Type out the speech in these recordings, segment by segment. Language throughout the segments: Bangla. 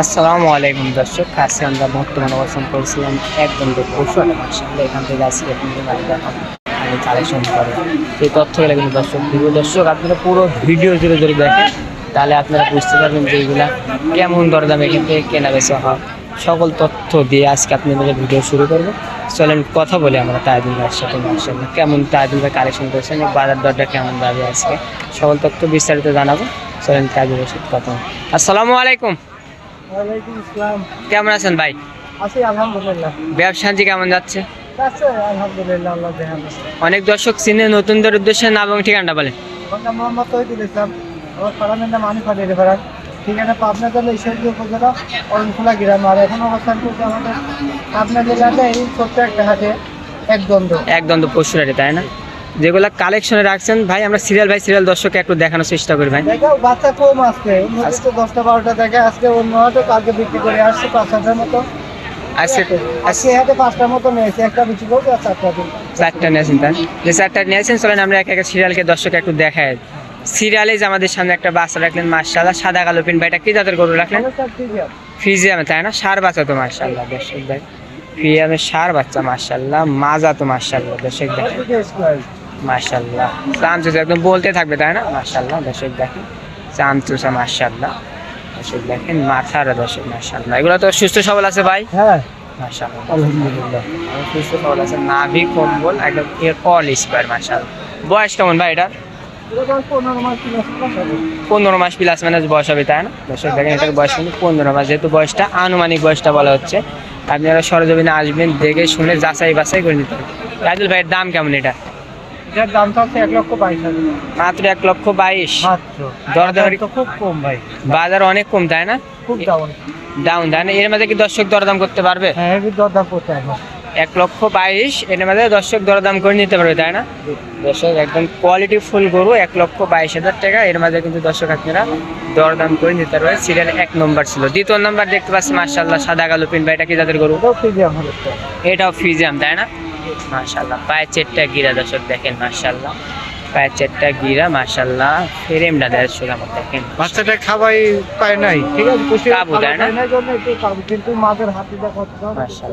আসসালামু আলাইকুম দর্শক আজকে আমরা বর্তমানে অবস্থান করেছিলাম একদম মার্শাল্লাহ এখান থেকে বাড়ি আমি কালেকশন করে সেই তথ্যগুলো কিন্তু দর্শক দিব। দর্শক, আপনারা পুরো ভিডিও জুড়ে জুড়ে দেখেন, তাহলে আপনারা বুঝতে পারবেন যে এগুলা কেমন দরদাম এখান থেকে কেনা বেচা হয়। সকল তথ্য দিয়ে আজকে আপনাদের ভিডিও শুরু করব। চলেন, কথা বলি আমরা তাজুল ভাইয়ের সাথে মার্শাল্লাহ কেমন তাজুল ভাই কালেকশন করেছেন বাজার দরটা কেমন যাবে আজকে? সকল তথ্য বিস্তারিত জানাব। চলেন তাজুল ভাইয়ের সাথে কথা। আসসালামু আলাইকুম। ওয়ালাইকুম আসসালাম। কেমন আছেন ভাই? আছি আলহামদুলিল্লাহ। ব্যবসাঞ্চি কেমন যাচ্ছে? আছে আলহামদুলিল্লাহ আল্লাহ দেখান অনেক দর্শক চিনে নতুনদের উদ্দেশ্যে নাম এবং ঠিকানাটা বলেন। আমার মোহাম্মদ তহিদুল ইসলাম। আমার ফারামের নাম আনিফ আলী রেফারান। ঠিকানা পাবনা জেলা ঈশ্বরদী উপজেলা অরণখোলা গ্রাম। আর এখন অবস্থান করছে আমাদের পাবনা জেলাতে এই ছোট্ট একটা হাটে একদম তো পশুরারি তাই না? যেগুলো কালেকশনে রাখছেন ভাই আমরা সিরিয়াল ভাই সিরিয়াল দর্শককে একটু দেখানোর চেষ্টা করি ভাই। বাচ্চা কম আসছে আজকে তো দশটা বারোটা দেখে আজকে অন্য হাটে কালকে বিক্রি করে আসছে পাঁচ হাজার মতো। করবে আর চারটা নিয়েছেন তাই যে চারটা নিয়েছেন চলেন আমরা এক এক সিরিয়ালকে দর্শক একটু দেখাই। সিরিয়ালে যে আমাদের সামনে একটা বাচ্চা রাখলেন মার্শাল্লাহ সাদা কালো পিন ভাইটা কি জাতের গরু রাখলেন? ফ্রিজিয়ামে তাই না? সার বাচ্চা তো মার্শাল্লাহ দর্শক ভাই। ফ্রিজিয়ামে সার বাচ্চা মার্শাল্লাহ মাজা তো মার্শাল্লাহ দর্শক দেখেন। মার্শাল্লাহ চামচুসা একদম বলতে থাকবে তাই না? মার্শাল্লাহ দর্শক দেখেন। চামচুসা মার্শাল্লাহ দর্শক দেখেন মাথার দর্শক মার্শাল্লাহ এগুলো তো সুস্থ সবল আছে ভাই? হ্যাঁ। মার্শাল্লাহ আলহামদুলিল্লাহ। সুস্থ সবল আছে নাভি কম্বল একদম এর অল স্কোয়ার মার্শাল্লাহ বয়স কেমন ভাই এটা মাস। পনেরো মাস প্লাস মাইনাস বয়স হবে তাই না? দর্শক দেখেন এটার বয়স কিন্তু পনেরো মাস। যেহেতু বয়সটা আনুমানিক বয়সটা বলা হচ্ছে আপনি আপনারা সরজমিনে আসবেন দেখে শুনে যাচাই বাছাই করে নিতে হবে। রাজুল ভাইয়ের দাম কেমন এটা? এটার দাম থাকছে এক লক্ষ বাইশ হাজার। মাত্র এক লক্ষ বাইশ। মাত্র। তো খুব কম ভাই। বাজার অনেক কম তাই না? খুব ডাউন ডাউন তাই না? এর মধ্যে কি দর্শক দরদাম করতে পারবে? হ্যাঁ দরদাম করতে হবে এক লক্ষ বাইশ এর মধ্যে দর্শক দরদাম করে নিতে পারবে তাই না? দর্শক একদম কোয়ালিটি ফুল গরু এক লক্ষ বাইশ হাজার টাকা। এর মাঝে কিন্তু দর্শক আপনারা দরদাম করে নিতে পারবে সিরিয়াল এক নম্বর ছিল। দ্বিতীয় নম্বর দেখতে পাচ্ছি মার্শাল্লাহ সাদা কালো পিন ভাইটা কি যাদের গরু? এটাও ফ্রিজিয়াম তাই না? মার্শাল্লাহ পায়ের চেটটা গিরা দর্শক দেখেন মার্শাল্লাহ চেটটা গিরা মার্শাল্লাহ ফ্রেমটা দেখেন বাচ্চাটা পায় নাই ঠিক আছে? কাবু না? কিন্তু মাদের হাতে দর্শক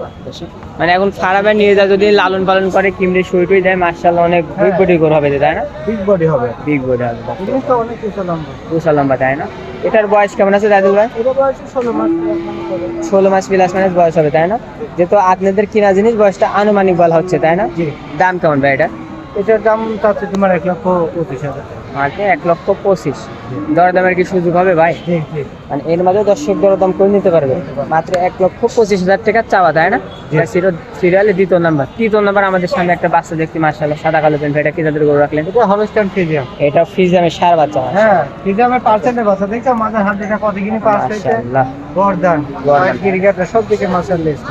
মানে এখন ফারাবে নিয়ে যা যদি লালন পালন করে কিমড়ে শুই টুই দেয় মার্শাল্লাহ অনেক বিগ। বডি গরু হবে তাই না? বিগ বডি হবে। বিগ বডি হবে অনেক লম্বা। লম্বা তাই না? এটার বয়স কেমন আছে দাদু ভাই? করে। ষোলো মাস প্লাস মাইনাস বয়স হবে তাই না? যেহেতু আপনাদের কিনা জিনিস বয়সটা আনুমানিক বলা হচ্ছে তাই না? দাম কেমন ভাই এটা? এটার দাম চাচ্ছে তোমার এক লক্ষ পঁচিশ হাজার। মাঝে এক লক্ষ পঁচিশ। দরদামের কি সুযোগ হবে ভাই? মানে এর মাঝে দর্শক দরদাম করে নিতে পারবে। মাত্র এক লক্ষ পঁচিশ হাজার টাকা চাওয়া তাই না? সিরিয়ালে দ্বিতীয় নাম্বার। তৃতীয় নাম্বার আমাদের সামনে একটা বাচ্চা দেখছি মার্শাল্লাহ সাদা কালো পেন এটা কি তাদের গরু রাখলেন? এটা হলস্টাইন ফ্রিজিয়াম এটা ফ্রিজামে সার বাচ্চা হ্যাঁ ফ্রিজিয়ামের পার্সেন্টের দেখছ? মাঝে হাত দেখা কতদিনই পাস হয়েছে? মাশাআল্লাহ। গর্দান। গর্দান। ক্রিকেটার সব দিকে মাসাল লিস্ট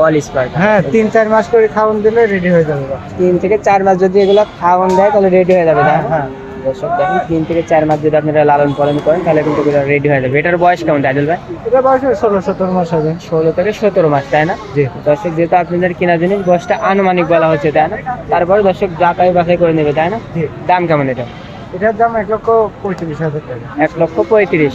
অল স্পার্ট হ্যাঁ তিন চার মাস করে খাওয়ান দিলে রেডি হয়ে যাবে। তিন থেকে চার মাস যদি এগুলো খাওয়ান দেয় তাহলে রেডি হয়ে যাবে না? হ্যাঁ। দর্শক দেখেন তিন থেকে চার মাস যদি আপনারা লালন পালন করেন তাহলে কিন্তু রেডি হয়ে যাবে। এটার বয়স কেমন দাদুল ভাই? এটা বয়স ষোলো সতেরো মাস হবে। ষোলো থেকে সতেরো মাস তাই না? জি। দর্শক যেহেতু আপনাদের কেনা জিনিস বয়সটা আনুমানিক বলা হচ্ছে তাই না? তারপরে দর্শক যাচাই বাছাই করে নেবে তাই না? দাম কেমন এটা? এটার দাম এক লক্ষ পঁয়ত্রিশ হাজার টাকা। এক লক্ষ পঁয়ত্রিশ।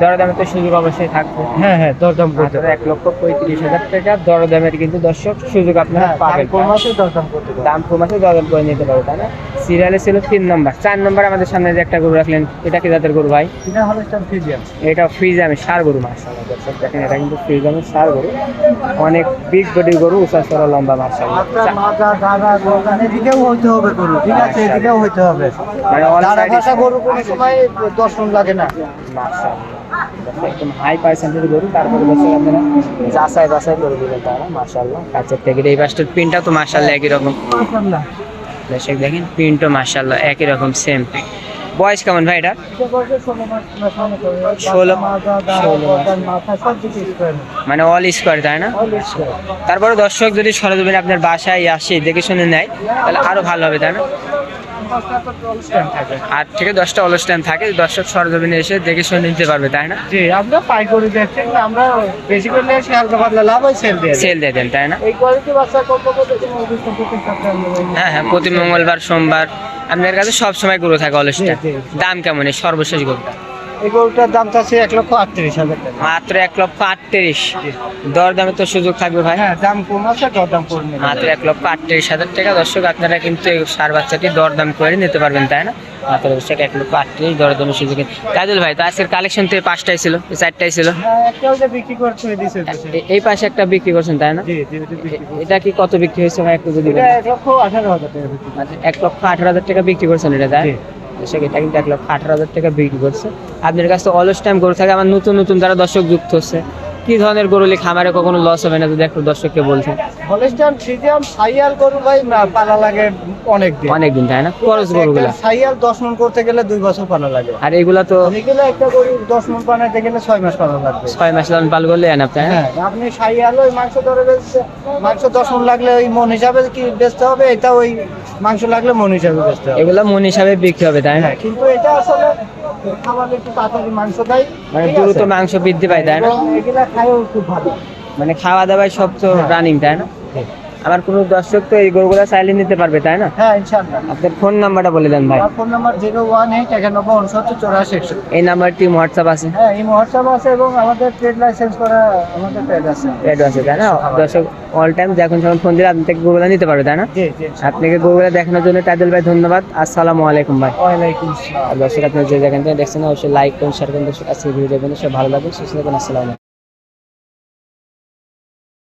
দরদামে তো সুযোগ অবশ্যই থাকবে। হ্যাঁ হ্যাঁ দরদাম করতে এক লক্ষ পঁয়ত্রিশ হাজার টাকা। দরদামের কিন্তু দর্শক সুযোগ আপনারা হ্যাঁ পাবেন। কোন মাসে দরদাম করতে দাম দরদাম করে নিতে পারবে তাই না? সিরিয়ালে ছিল তিন নম্বর। চার নম্বর আমাদের সামনে যে একটা গরু রাখলেন এটা কি যাদের গরু ভাই? এটা হলস্টাইন ফ্রিজ আমি সার গরু মার্শাল্লাহ দর্শক দেখেন এটা কিন্তু সার গরু। অনেক বিগ বডি গরু উঁচা সরা লম্বা মার্শাল্লাহ মাজা দাদা গর্দান এদিকেও হইতে হবে গরু ঠিক আছে? এদিকেও হইতে হবে। মানে side- ভাষা গরু কোনো সময় দর্শন লাগে না। একদম হাই পার্সেন্টের গরু তারপরে দর্শক আপনারা যাচাই বাছাই করে দিবেন তারা মার্শাল্লাহ কাছের থেকে এই পাশটার পিনটা তো মার্শাল্লাহ একই রকম। দর্শক দেখেন প্রিন্টও মার্শাল্লাহ একই রকম সেম বয়স কেমন ভাই এটা? ষোলো মনে মানে অল স্কোয়ার তাই না? তারপরে দর্শক যদি সরজমিনে আপনার বাসায় আসে দেখে শুনে নেয় তাহলে আরও ভালো হবে তাই না? আট থেকে দশটা টাইম থাকে দর্শক সরজমিনে এসে দেখে শুনে নিতে পারবে তাই না? জি আমরা পাইকারি দেখছেন আমরা বেশি হালকা পাতলা লাভ হয় সেল দিয়ে সেল দিয়ে দেন তাই না? এই কোয়ালিটি বাচ্চা কত। হ্যাঁ হ্যাঁ প্রতি মঙ্গলবার সোমবার আপনার কাছে সব সময় গরু থাকে অলসটা। দাম কেমন সর্বশেষ গরুটা এই গরুটার দাম চাচ্ছে এক লক্ষ আটত্রিশ হাজার টাকা। মাত্র এক লক্ষ আটত্রিশ। দর দামে তো সুযোগ থাকবে ভাই? হ্যাঁ দাম কম আছে দর দাম কমে মাত্র এক লক্ষ আটত্রিশ হাজার টাকা। দর্শক আপনারা কিন্তু এই সার বাচ্চাটি দরদাম করে নিতে পারবেন তাই না? মাত্র দর্শক এক লক্ষ আটত্রিশ দরদামের সুযোগে কাজল ভাই তো আজকের কালেকশন তো এই পাঁচটাই ছিল এই চারটাই ছিল। হ্যাঁ বিক্রি করে ছুঁয়ে দিছে এ- এই পাশে একটা বিক্রি করছেন তাই না। এটা কি কত বিক্রি হয়েছে ভাই একটু যদি এক লক্ষ আঠারো হাজার টাকা এক লক্ষ আঠারো হাজার টাকা বিক্রি করছেন এটা তাই। দর্শক এটা কিন্তু এক লক্ষ আঠারো হাজার টাকা বিক্রি করছে। আপনার কাছে অলস টাইম গরু থাকে আমার নতুন নতুন তারা দর্শক যুক্ত হচ্ছে। কি ধরনের গরু হলে খামারে কখনো লস হবে না যদি একটু দর্শককে বলছেন হলিস্টান ফ্রিজিয়াম সাইয়াল গরু ভাই পালা লাগে অনেক দিন অনেকদিন তাই না? খরচ গরুগুলা। একটা সাইয়াল দশ মন করতে গেলে দুই বছর পালা লাগে। আর এগুলা তো এগুলো একটা গরু দশ মন বানাইতে গেলে ছয় মাস পালা লাগবে। ছয় মাস লালন পাল করলে এনাফ তাই না? হ্যাঁ আপনি সাইয়াল ওই মাংস ধরে বেচছে মাংস দশ মন লাগলে ওই মন হিসাবে কি বেচতে হবে? এটা ওই মাংস লাগলে মন হিসাবে বেচতে হবে। এগুলা মন হিসাবে বিক্রি হবে তাই না? হ্যাঁ কিন্তু এটা আসলে খাবার একটু তাড়াতাড়ি মাংস দেয়। মানে দ্রুত মাংস বৃদ্ধি পায় তাই না? এগুলা খায়ও খুব ভালো। মানে খাওয়া দাওয়ায় সব তো হ্যাঁ। রানিং তাই না? আমার কোনো দর্শক তো এই গরুগুলা চাইলে নিতে পারবে তাই না? হ্যাঁ ইনশাআল্লাহ। আপনার ফোন নাম্বারটা বলে দেন ভাই। আমার phone number zero one eight একানব্বই উনসত্তর চৌরাশি একষট্টি। এই নাম্বারটি হোয়াটসঅ্যাপ আছে। হ্যাঁ এই হোয়াটসঅ্যাপ আছে এবং আমাদের ট্রেড লাইসেন্স করা আমাদের ট্রেড আছে। রেড আছে তাই না? দর্শক অল টাইম যখন যখন ফোন দিলে আপনি থেকে গরুগুলা নিতে পারবে তাই না? জি জি আপনাকে গরুগুলা দেখানোর জন্য টাইদুল ভাই ধন্যবাদ। আসসালামু আলাইকুম ভাই। ওয়ালাইকুম আসসালাম। দর্শক আপনি যে যেখান থেকে দেখছেন অবশ্যই লাইক করুন শেয়ার করুন। দর্শক আজকে ভিডিও দেখবেন সব ভালো লাগবে সুস্থ থাকুন আসসালামু আলাইকুম।